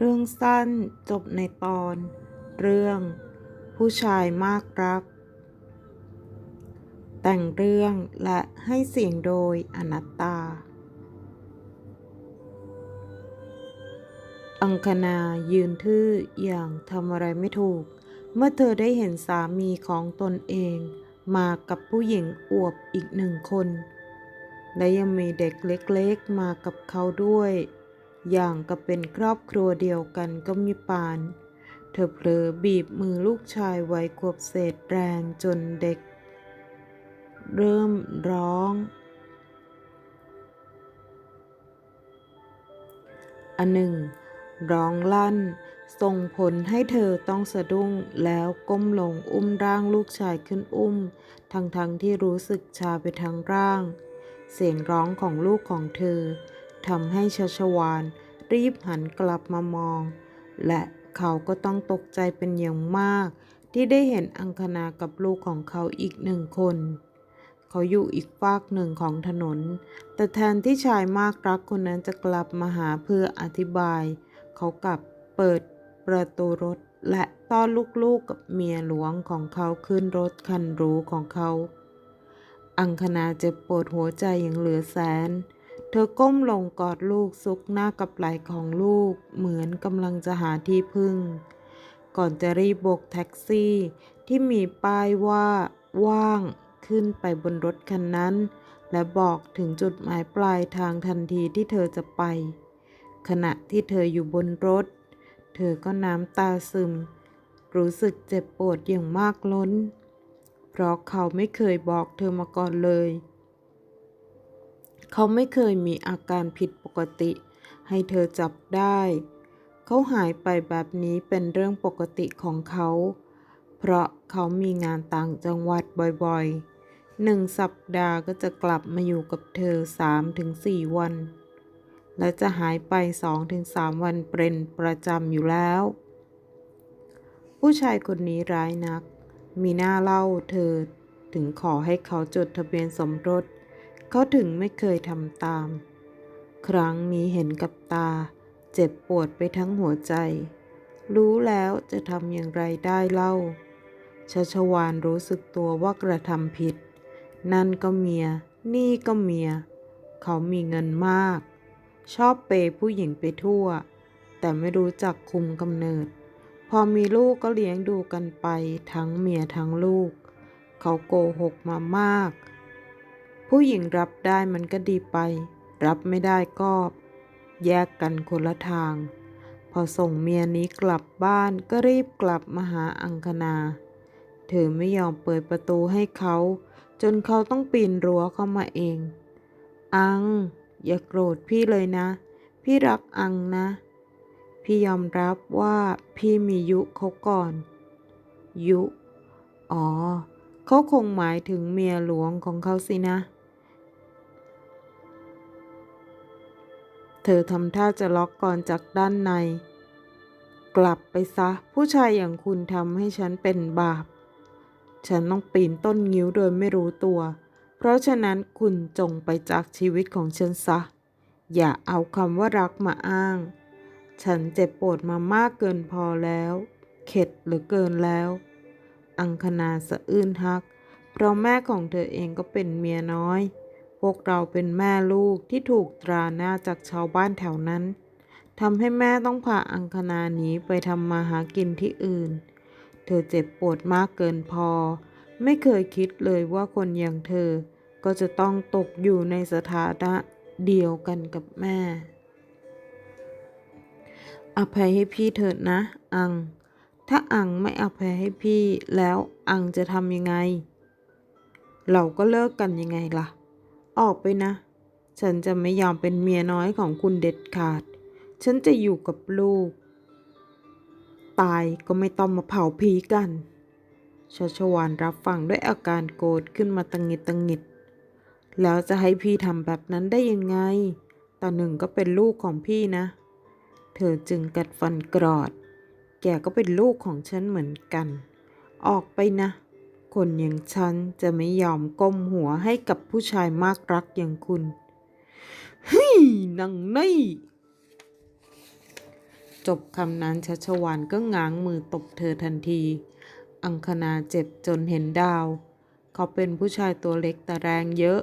เรื่องสั้นจบในตอน เรื่อง ผู้ชายมากรัก แต่งเรื่องและให้เสียงโดยอนัตตา อังคณายืนทื่ออย่างทำอะไรไม่ถูก เมื่อเธอได้เห็นสามีของตนเอง มากับผู้หญิงอวบอีกหนึ่งคน และยังมีเด็กเล็กๆมากับเขาด้วย อย่างกับเป็นครอบครัวเดียวกันก็มีปาน เธอเผลอบีบมือลูกชายไว้ขวบเศษแรงจนเด็ก เริ่มร้อง อันหนึ่ง ร้องลั่น ส่งผลให้เธอต้องสะดุ้งแล้วก้มลงอุ้มร่างลูกชายขึ้นอุ้ม ทั้งๆทที่รู้สึกชาไปทั้งร่าง เสียงร้องของลูกของเธอ ทำให้ชัชวานรีบหันกลับมามอง และเขาก็ต้องตกใจเป็นอย่างมาก ที่ได้เห็นอังคณากับลูกของเขาอีกหนึ่งคน เขาอยู่อีกฟากหนึ่งของถนน แต่แทนที่ชายมากรักคนนั้นจะกลับมาหาเพื่ออธิบาย เขากลับเปิดประตูรถและต้อนลูกๆกับเมียหลวงของเขาขึ้นรถคันหรูของเขา อังคณาเจ็บปวดหัวใจอย่างเหลือแสน เธอก้มลงกอดลูกซุกหน้ากับไหล่ของลูก เหมือนกำลังจะหาที่พึ่ง ก่อนจะรีบโบกแท็กซี่ที่มีป้ายว่าว่างขึ้นไปบนรถคันนั้น และบอกถึงจุดหมายปลายทางทันทีที่เธอจะไป ขณะที่เธออยู่บนรถ เธอก็น้ำตาซึม รู้สึกเจ็บปวดอย่างมากล้น เพราะเขาไม่เคยบอกเธอมาก่อนเลย เขาไม่เคยมีอาการผิดปกติ ให้เธอจับได้ เขาหายไปแบบนี้เป็นเรื่องปกติของเขา เพราะเขามีงานต่างจังหวัดบ่อยๆ หนึ่งสัปดาห์ก็จะกลับมาอยู่กับเธอสามถึงสี่วัน และจะหายไปสองถึงสามวันเป็นประจำอยู่แล้ว ผู้ชายคนนี้ร้ายนัก มีหน้าเล่าเธอถึงขอให้เขาจดทะเบียนสมรส เขาถึงไม่เคยทำตาม ครั้งนี้เห็นกับตา เจ็บปวดไปทั้งหัวใจ รู้แล้วจะทำอย่างไรได้เล่าชัชวานรู้สึกตัวว่ากระทำผิด นั่นก็เมีย นี่ก็เมีย เขามีเงินมาก ชอบเปย์ผู้หญิงไปทั่ว แต่ไม่รู้จักคุมกำเนิด พอมีลูกก็เลี้ยงดูกันไปทั้งเมียทั้งลูก เขาโกหกมามาก ผู้หญิงรับได้มันก็ดีไป รับไม่ได้ก็ แยกกันคนละทาง พอส่งเมียนี้กลับบ้านก็รีบกลับมาหาอังคณา เธอไม่ยอมเปิดประตูให้เขา จนเขาต้องปีนรั้วเข้ามาเอง อัง อย่าโกรธพี่เลยนะ พี่รักอังนะ พี่ยอมรับว่าพี่มียุเขาก่อน ยุ อ๋อเขาคงหมายถึงเมียหลวงของเขาสินะ เธอทำท่าจะล็อกก่อนจากด้านใน กลับไปซะ ผู้ชายอย่างคุณทำให้ฉันเป็นบาป ฉันต้องปีนต้นงิ้วโดยไม่รู้ตัว เพราะฉะนั้นคุณจงไปจากชีวิตของฉันซะ อย่าเอาคำว่ารักมาอ้าง ฉันเจ็บปวดมามากเกินพอแล้ว เข็ดเหลือเกินแล้ว อังคณาสะอื้นฮัก เพราะแม่ของเธอเองก็เป็นเมียน้อย พวกเราเป็นแม่ลูกที่ถูกตราหน้าจากชาวบ้านแถวนั้นทำให้แม่ต้องพาอังคณาหนีไปทำมาหากินที่อื่น เธอเจ็บปวดมากเกินพอ ไม่เคยคิดเลยว่าคนอย่างเธอ ก็จะต้องตกอยู่ในสถานะเดียวกันกับแม่ อภัยให้พี่เถิดนะ อัง ถ้าอังไม่อภัยให้พี่แล้วอังจะทำยังไง เราก็เลิกกันยังไงล่ะ ออกไปนะ ฉันจะไม่ยอมเป็นเมียน้อยของคุณเด็ดขาด ฉันจะอยู่กับลูก ตายก็ไม่ต้องมาเผาผีกันชัชวานรับฟังด้วยอาการโกรธขึ้นมาตังงิดตังงิด แล้วจะให้พี่ทำแบบนั้นได้ยังไงตาหนึ่งก็เป็นลูกของพี่นะ เธอจึงกัดฟันกรอด แกก็เป็นลูกของฉันเหมือนกัน ออกไปนะ คนอย่างฉันจะไม่ยอมก้มหัวให้กับผู้ชายมากรักอย่างคุณเฮ้ยนังนี่จจบคำนั้นชัชวานก็ง้างมือตบเธอทันที อังคณาเจ็บจนเห็นดาว เขาเป็นผู้ชายตัวเล็กแต่แรงเยอะ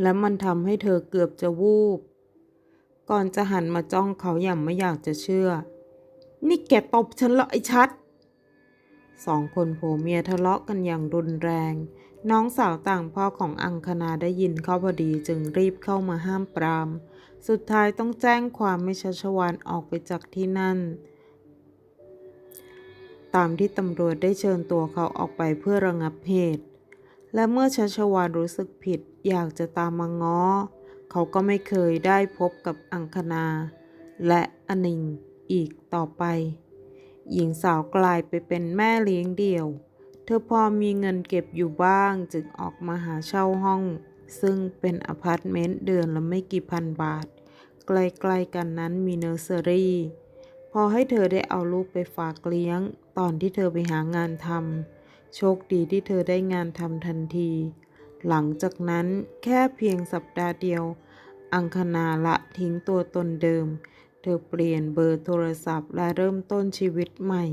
และมันทำให้เธอเกือบจะวูบ ก่อนจะหันมาจ้องเขาอย่างไม่อยากจะเชื่อ นี่แกตบฉันเหรอไอ้ชัด สองคนผัวเมียทะเลาะกันอย่างรุนแรง น้องสาวต่างพ่อของอังคณาได้ยินเข้าพอดีจึงรีบเข้ามาห้ามปราม สุดท้ายต้องแจ้งความไม่ชัชวานออกไปจากที่นั่น ตามที่ตำรวจได้เชิญตัวเขาออกไปเพื่อระงับเหตุ และเมื่อชัชวานรู้สึกผิดอยากจะตามมาง้อ เขาก็ไม่เคยได้พบกับอังคณา และอนิงอีกต่อไป หญิงสาวกลายไปเป็นแม่เลี้ยงเดี่ยว เธอพอมีเงินเก็บอยู่บ้างจึงออกมาหาเช่าห้อง ซึ่งเป็นอพาร์ตเมนต์เดือนละไม่กี่พันบาท ใกล้ๆกันนั้นมีเนอร์เซอรี่ พอให้เธอได้เอาลูกไปฝากเลี้ยง ตอนที่เธอไปหางานทำโชคดีที่เธอได้งานทำทันที หลังจากนั้นแค่เพียงสัปดาห์เดียว อังคณาละทิ้งตัวตนเดิม ธอเปลี่ยนเบอร์โทรศัพท์และเริ่มต้นชีวิตใหม่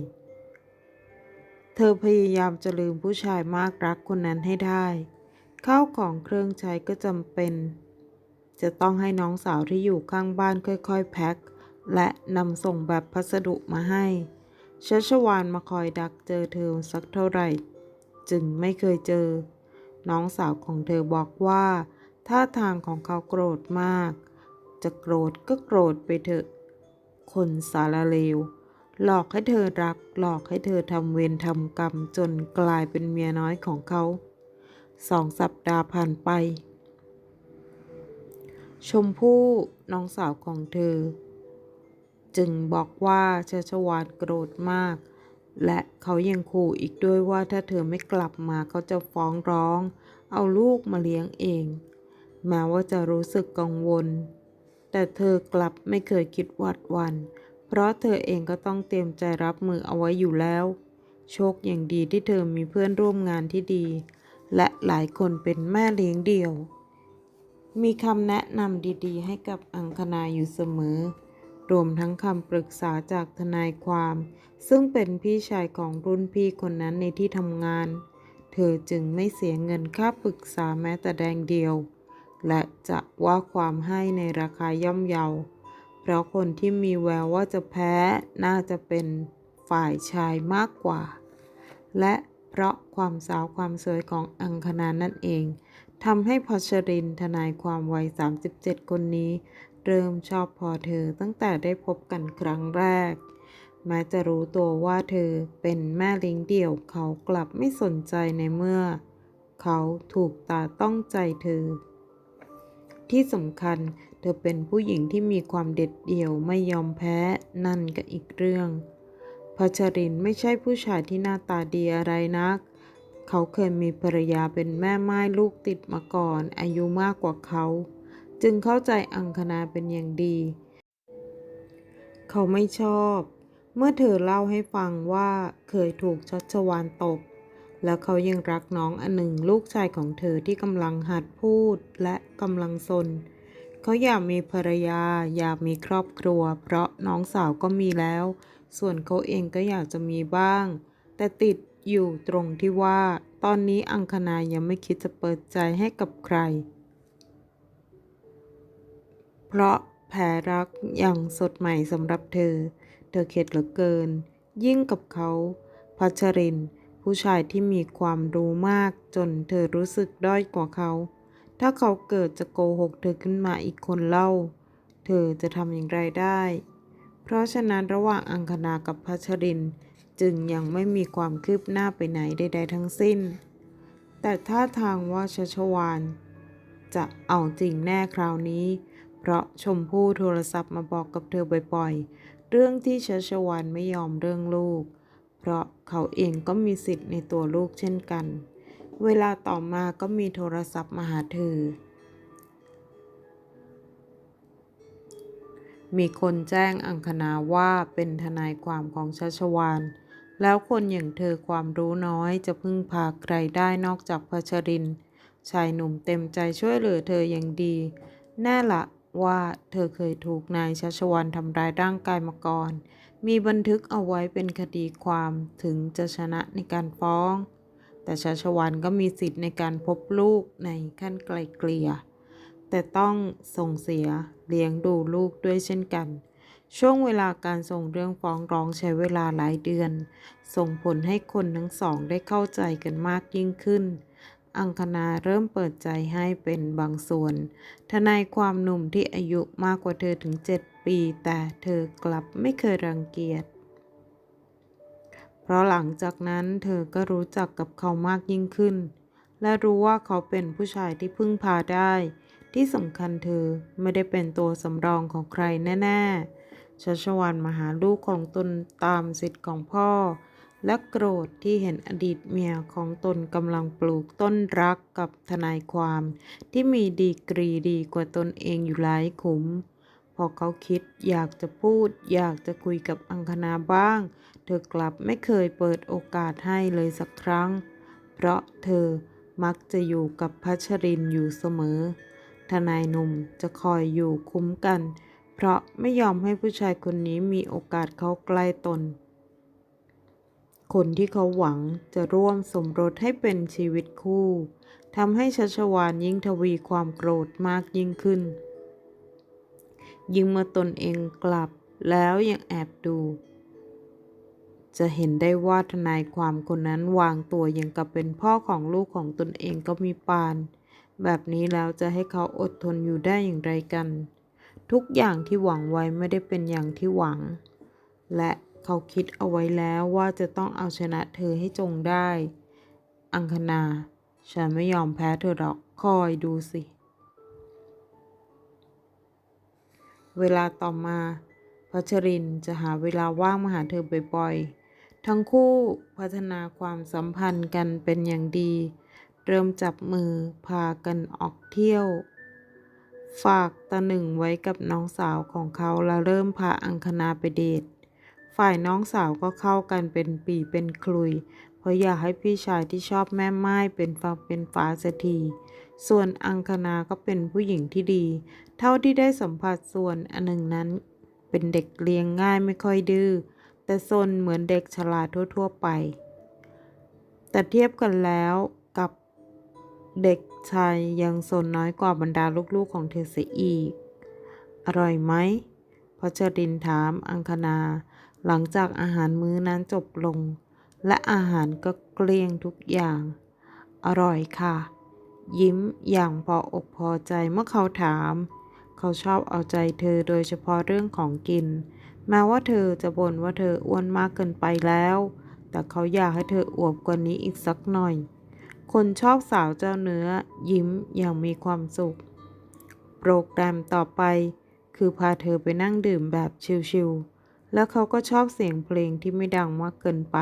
เธอพยายามจะลืมผู้ชายมากรักคนนั้นให้ได้ข้าวของเครื่องใช้ก็จำเป็น จะต้องให้น้องสาวที่อยู่ข้างบ้านค่อยๆแพ็ค และนำส่งแบบพัสดุมาให้ชัชวานมาคอยดักเจอเธอสักเท่าไหร่ จึงไม่เคยเจอ น้องสาวของเธอบอกว่าท่าทางของเขาโกรธมาก จะโกรธก็โกรธไปเถอะ คนสารเลว หลอกให้เธอรัก หลอกให้เธอทำเวรทำกรรมจนกลายเป็นเมียน้อยของเขาสองสัปดาห์ผ่านไป ชมพู่น้องสาวของเธอ จึงบอกว่าชชวานโกรธมาก และเขายังขู่อีกด้วยว่าถ้าเธอไม่กลับมาเขาจะฟ้องร้อง เอาลูกมาเลี้ยงเอง แม้ว่าจะรู้สึกกังวล แต่เธอกลับไม่เคยคิดหวัดวัน เพราะเธอเองก็ต้องเตรียมใจรับมือเอาไว้อยู่แล้ว โชคอย่างดีที่เธอมีเพื่อนร่วมงานที่ดี และหลายคนเป็นแม่เลี้ยงเดี่ยว มีคำแนะนำดีๆ ให้กับอังคณาอยู่เสมอ รวมทั้งคำปรึกษาจากทนายความ ซึ่งเป็นพี่ชายของรุ่นพี่คนนั้นในที่ทำงาน เธอจึงไม่เสียเงินค่าปรึกษาแม้แต่แดงเดียว และจะว่าความให้ในราคาย่อมเยา เพราะคนที่มีแววว่าจะแพ้น่าจะเป็นฝ่ายชายมากกว่า และเพราะความสาวความสวยของอังคณานั่นเองทำให้พัชรินทนายความวัย 37 คนนี้ เริ่มชอบพอเธอตั้งแต่ได้พบกันครั้งแรก แม้จะรู้ตัวว่าเธอเป็นแม่ลิงเดี่ยวเขากลับไม่สนใจในเมื่อ เขาถูกตาต้องใจเธอ ที่สำคัญ เธอเป็นผู้หญิงที่มีความเด็ดเดี่ยวไม่ยอมแพ้นั่นก็อีกเรื่องพัชรินไม่ใช่ผู้ชายที่หน้าตาดีอะไรนัก เขาเคยมีภรรยาเป็นแม่ไม้ลูกติดมาก่อน อายุมากกว่าเขา จึงเข้าใจอังคณาเป็นอย่างดี เขาไม่ชอบ เมื่อเธอเล่าให้ฟังว่าเคยถูกชัชวานตบ แล้วเขายังรักน้องอันหนึ่งลูกชายของเธอที่กำลังหัดพูดและกำลังซนเขาอยากมีภรรยา อยากมีครอบครัว เพราะน้องสาวก็มีแล้ว ส่วนเขาเองก็อยากจะมีบ้าง แต่ติดอยู่ตรงที่ว่า ตอนนี้อังคณายังไม่คิดจะเปิดใจให้กับใคร เพราะแผลรักอย่างสดใหม่สำหรับเธอ เธอเข็ดเหลือเกิน ยิ่งกับเขาพัชริน ผู้ชายที่มีความรู้มากจนเธอรู้สึกด้อยกว่าเขา ถ้าเขาเกิดจะโกหกเธอขึ้นมาอีกคนเล่า เธอจะทำอย่างไรได้ เพราะฉะนั้นระหว่างอังคณากับพัชรินจึงยังไม่มีความคืบหน้าไปไหนใด ๆ ทั้งสิ้น แต่ท่าทางว่าชัชวานจะเอาจริงแน่คราวนี้ เพราะชมพู่โทรศัพท์มาบอกกับเธอบ่อยๆ เรื่องที่ชัชวานไม่ยอมเรื่องลูก เพราะเขาเองก็มีสิทธิ์ในตัวลูกเช่นกัน เวลาต่อมาก็มีโทรศัพท์มาหาเธอ มีคนแจ้งอังคณาว่าเป็นทนายความของชัชวานแล้วคนอย่างเธอความรู้น้อยจะพึ่งพาใครได้นอกจากพัชริน ชายหนุ่มเต็มใจช่วยเหลือเธออย่างดี แน่ละว่าเธอเคยถูกนายชัชวันทำร้ายร่างกายมาก่อน มีบันทึกเอาไว้เป็นคดีความถึงจะชนะในการฟ้อง แต่ชัชวันก็มีสิทธิ์ในการพบลูกในขั้นไกลเกลี่ย แต่ต้องส่งเสียเลี้ยงดูลูกด้วยเช่นกัน ช่วงเวลาการส่งเรื่องฟ้องร้องใช้เวลาหลายเดือน ส่งผลให้คนทั้งสองได้เข้าใจกันมากยิ่งขึ้น อังคณาเริ่มเปิดใจให้เป็นบางส่วน ทนายความหนุ่มที่อายุมากกว่าเธอถึง 7 ปี แต่เธอกลับไม่เคยรังเกียจ เพราะหลังจากนั้นเธอก็รู้จักกับเขามากยิ่งขึ้น และรู้ว่าเขาเป็นผู้ชายที่พึ่งพาได้ ที่สำคัญเธอไม่ได้เป็นตัวสำรองของใครแน่ ๆชัชวันมาหาลูกของตนตามสิทธิ์ของพ่อ และโกรธที่เห็นอดีตเมียของตนกำลังปลูกต้นรักกับทนายความ ที่มีดีกรีดีกว่าตนเองอยู่หลายขุม พอเขาคิดอยากจะพูด อยากจะคุยกับอังคณาบ้าง เธอกลับไม่เคยเปิดโอกาสให้เลยสักครั้ง เพราะเธอมักจะอยู่กับพัชรินอยู่เสมอ ทนายหนุ่มจะคอยอยู่คุ้มกัน เพราะไม่ยอมให้ผู้ชายคนนี้มีโอกาสเข้าใกล้ตน คนที่เขาหวังจะร่วมสมรสให้เป็นชีวิตคู่ทำให้ชัชวานยิ่งทวีความโกรธมากยิ่งขึ้น ยิ่งเมื่อตนเองกลับแล้วยังแอบดู จะเห็นได้ว่าทนายความคนนั้นวางตัวอย่างกับเป็นพ่อของลูกของตนเองก็มีปาน แบบนี้แล้วจะให้เขาอดทนอยู่ได้อย่างไรกัน ทุกอย่างที่หวังไว้ไม่ได้เป็นอย่างที่หวัง และ เขาคิดเอาไว้แล้วว่าจะต้องเอาชนะเธอให้จงได้ อังคณา ฉันไม่ยอมแพ้เธอหรอก คอยดูสิ เวลาต่อมาพัชรินจะหาเวลาว่างมาหาเธอบ่อยๆ ทั้งคู่พัฒนาความสัมพันธ์กันเป็นอย่างดี เริ่มจับมือพากันออกเที่ยว ฝากตาหนึ่งไว้กับน้องสาวของเขาแล้วเริ่มพาอังคณาไปเดท ฝ่ายน้องสาวก็เข้ากันเป็นปีเป็นคลุย เพราะอยากให้พี่ชายที่ชอบแม่ไม้เป็นฟ้าเป็นฟ้าเสียทีส่วนอังคณาก็เป็นผู้หญิงที่ดี เท่าที่ได้สัมผัสส่วนอันหนึ่งนั้น เป็นเด็กเลี้ยงง่ายไม่ค่อยดื้อแต่ซนเหมือนเด็กฉลาดทั่ว ๆ ไป แต่เทียบกันแล้วกับเด็กชายยังซนน้อยกว่าบรรดาลูกๆของเธอเสียอีก อร่อยไหมพัชรินถามอังคณา หลังจากอาหารมื้อนั้นจบลง และอาหารก็เกลี้ยงทุกอย่าง อร่อยค่ะ ยิ้มอย่างพออกพอใจเมื่อเขาถาม เขาชอบเอาใจเธอโดยเฉพาะเรื่องของกิน แม้ว่าเธอจะบ่นว่าเธออ้วนมากเกินไปแล้ว แต่เขาอยากให้เธออวบกว่านี้อีกสักหน่อย คนชอบสาวเจ้าเนื้อ ยิ้มอย่างมีความสุข โปรแกรมต่อไป คือพาเธอไปนั่งดื่มแบบชิลๆ แล้วเขาก็ชอบเสียงเพลงที่ไม่ดังมากเกินไป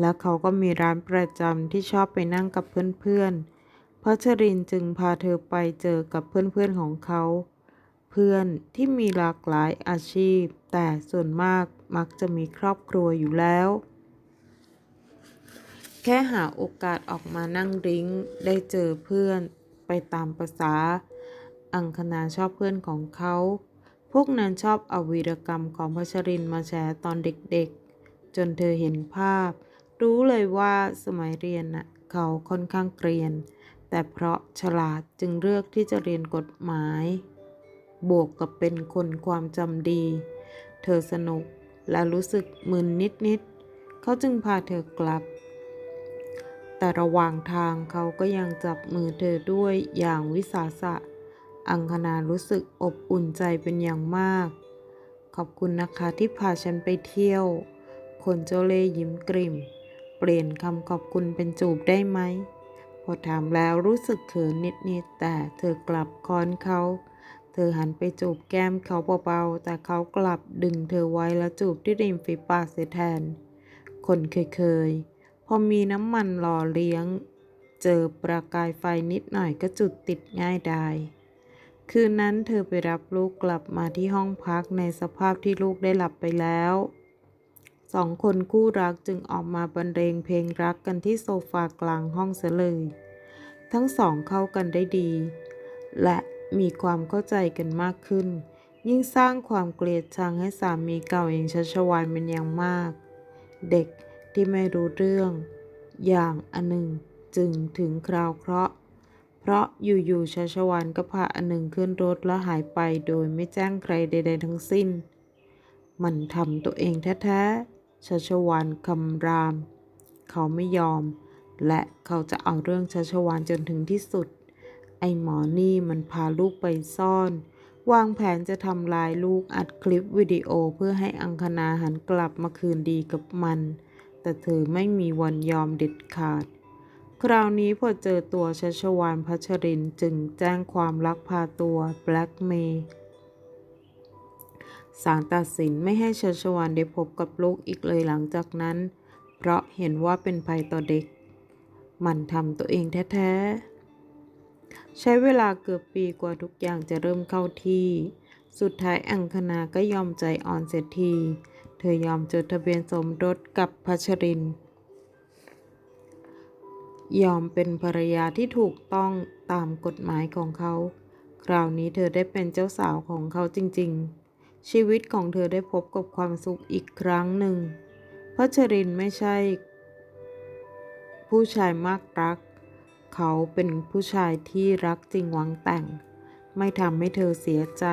แล้วเขาก็มีร้านประจำที่ชอบไปนั่งกับเพื่อนๆพัชรินจึงพาเธอไปเจอกับเพื่อนๆของเขา เพื่อนที่มีหลากหลายอาชีพ แต่ส่วนมากมักจะมีครอบครัวอยู่แล้ว แค่หาโอกาสออกมานั่งดริ้งได้เจอเพื่อนไปตามประษาอังคณาชอบเพื่อนของเขา พวกนั้นชอบเอาวีรกรรมของพัชรินมาแชร์ตอนเด็กๆ จนเธอเห็นภาพ รู้เลยว่าสมัยเรียนน่ะเขาค่อนข้างเกรียน แต่เพราะฉลาดจึงเลือกที่จะเรียนกฎหมาย บวกกับเป็นคนความจำดี เธอสนุกและรู้สึกมึนนิดๆ เขาจึงพาเธอกลับ แต่ระหว่างทางเขาก็ยังจับมือเธอด้วยอย่างวิสาสะ อังคณารู้สึกอบอุ่นใจเป็นอย่างมาก ขอบคุณนะคะที่พาฉันไปเที่ยว คนเจ้าเล่ยิ้มกริ่ม เปลี่ยนคำขอบคุณเป็นจูบได้ไหม พอถามแล้วรู้สึกเขินนิดๆแต่เธอกลับค้อนเขา เธอหันไปจูบแก้มเขาเบาๆ แต่เขากลับดึงเธอไว้แล้วจูบที่ริมฝีปากเสียแทน คนเคยๆ พอมีน้ำมันหล่อเลี้ยง เจอประกายไฟนิดหน่อยก็จุดติดง่ายไดาย คืนนั้นเธอไปรับลูกกลับมาที่ห้องพักในสภาพที่ลูกได้หลับไปแล้วสองคนคู่รักจึงออกมาบรรเลงเพลงรักกันที่โซฟากลางห้องเสียเลย ทั้งสองเข้ากันได้ดี และมีความเข้าใจกันมากขึ้น ยิ่งสร้างความเกลียดชังให้สามีเก่าอย่างชัชวานเป็นอย่างมาก เด็กที่ไม่รู้เรื่อง อย่างอันหนึ่งจึงถึงคราวเคราะห์ เพราะอยู่ๆชัชวานก็พาอันหนึ่งขึ้นรถแล้วหายไปโดยไม่แจ้งใครใด ๆ ทั้งสิ้น มันทำตัวเองแท้ๆชัชวานคำราม เขาไม่ยอม และเขาจะเอาเรื่องชัชวานจนถึงที่สุด ไอ้หมอนี่มันพาลูกไปซ่อน วางแผนจะทำลายลูกอัดคลิปวิดีโอเพื่อให้อังคณาหันกลับมาคืนดีกับมัน แต่เธอไม่มีวันยอมเด็ดขาด คราวนี้พอเจอตัวชัชวานพัชรินจึงแจ้งความลักพาตัวแบล็กเมย์ศาลตัดสินไม่ให้ชัชวานได้พบกับลูกอีกเลยหลังจากนั้น เพราะเห็นว่าเป็นภัยต่อเด็ก มันทำตัวเองแท้ๆ ใช้เวลาเกือบปีกว่าทุกอย่างจะเริ่มเข้าที่ สุดท้ายอังคณาก็ยอมใจอ่อนเสียที เธอยอมจดทะเบียนสมรสกับพัชริน ยอมเป็นภรรยาที่ถูกต้องตามกฎหมายของเขา คราวนี้เธอได้เป็นเจ้าสาวของเขาจริงๆ ชีวิตของเธอได้พบกับความสุขอีกครั้งหนึ่งพัชรินไม่ใช่ ผู้ชายมากรัก เขาเป็นผู้ชายที่รักจริงหวังแต่ง ไม่ทำให้เธอเสียใจ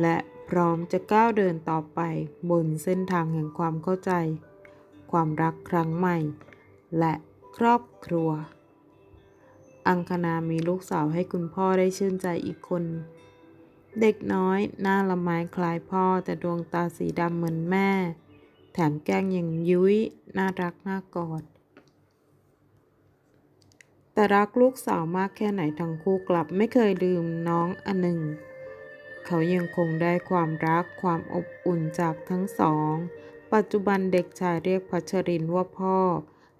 และพร้อมจะก้าวเดินต่อไปบนเส้นทางแห่งความเข้าใจ ความรักครั้งใหม่ และ ครอบครัว อังคณามีลูกสาวให้คุณพ่อได้ชื่นใจอีกคน เด็กน้อยหน้าละไม้คล้ายพ่อแต่ดวงตาสีดำเหมือนแม่ แถมแก้งยังยุ้ยน่ารักน่ากอด แต่รักลูกสาวมากแค่ไหนทั้งคู่กลับไม่เคยลืมน้องอันหนึ่ง เขายังคงได้ความรักความอบอุ่นจากทั้งสอง ปัจจุบันเด็กชายเรียกพัชรินว่าพ่อ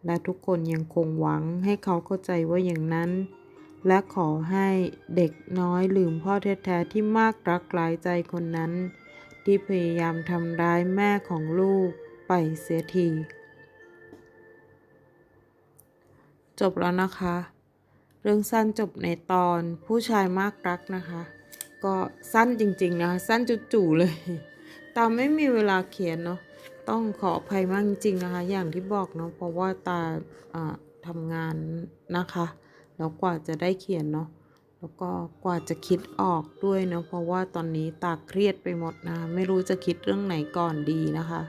และทุกคนยังคงหวังให้เขาเข้าใจว่าอย่างนั้น และขอให้เด็กน้อยลืมพ่อแท้ๆที่มากรักหลายใจคนนั้น ที่พยายามทำร้ายแม่ของลูกไปเสียที จบแล้วนะคะ เรื่องสั้นจบในตอนผู้ชายมากรักนะคะ ก็สั้นจริงๆนะคะสั้นจุ๋ๆเลยตามไม่มีเวลาเขียนเนาะ ต้องขออภัยมากจริงนะคะ อย่างที่บอกเนาะเพราะว่าตาอ่าทำงานนะคะ แล้วกว่าจะได้เขียนเนาะแล้วก็กว่าจะคิดออกด้วยเนาะเพราะว่าตอนนี้ตาเครียดไปหมดนะคะไม่รู้จะคิดเรื่องไหนก่อนดีนะคะ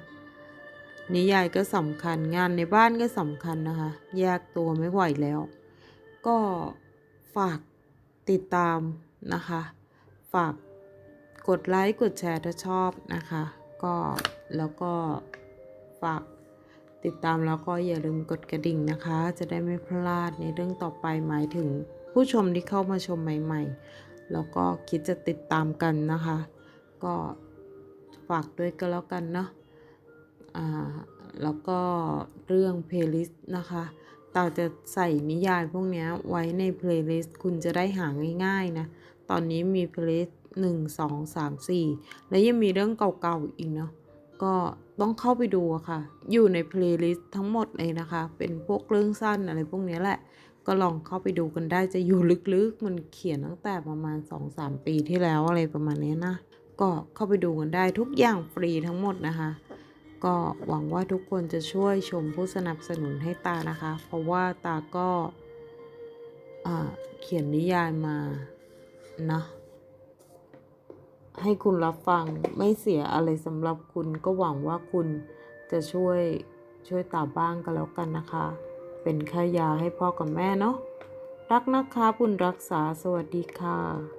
นิยายก็สำคัญงานในบ้านก็สำคัญนะคะ แยกตัวไม่ไหวแล้ว ก็ฝากติดตามนะคะ ฝากกดไลค์กดแชร์ถ้าชอบนะคะ ก็ แล้วก็ฝากติดตามแล้วก็อย่าลืมกดกระดิ่งนะคะ จะได้ไม่พลาดในเรื่องต่อไปหมายถึงผู้ชมที่เข้ามาชมใหม่ ๆ แล้วก็คิดจะติดตามกันนะคะ ก็ฝากด้วยก็แล้วกันเนาะอ่าแล้วก็เรื่อง playlist นะคะตาจะใส่นิยายพวกนี้ไว้ใน playlist คุณจะได้หาง่ายๆนะ ตอนนี้มี playlist หนึ่งสองสามสี่และยังมีเรื่องเก่าๆอีกเนาะ ก็ต้องเข้าไปดูค่ะ อยู่ใน playlist ทั้งหมดเลยนะคะ เป็นพวกเรื่องสั้นอะไรพวกนี้แหละ ก็ลองเข้าไปดูกันได้จะอยู่ลึกๆ มันเขียนตั้งแต่ประมาณ 2-3 ปีที่แล้วอะไรประมาณนี้นะ ก็เข้าไปดูกันได้ทุกอย่างฟรีทั้งหมดนะคะ ก็หวังว่าทุกคนจะช่วยชมผู้สนับสนุนให้ตานะคะ เพราะว่าตาก็เขียนนิยายมานะ ให้คุณรับฟังไม่เสียอะไรสำหรับคุณก็หวังว่าคุณจะช่วยช่วยตาบ้างก็แล้วกันนะคะ เป็นค่ายาให้พ่อกับแม่เนาะรักนะคะบุญรักษาสวัสดีค่ะ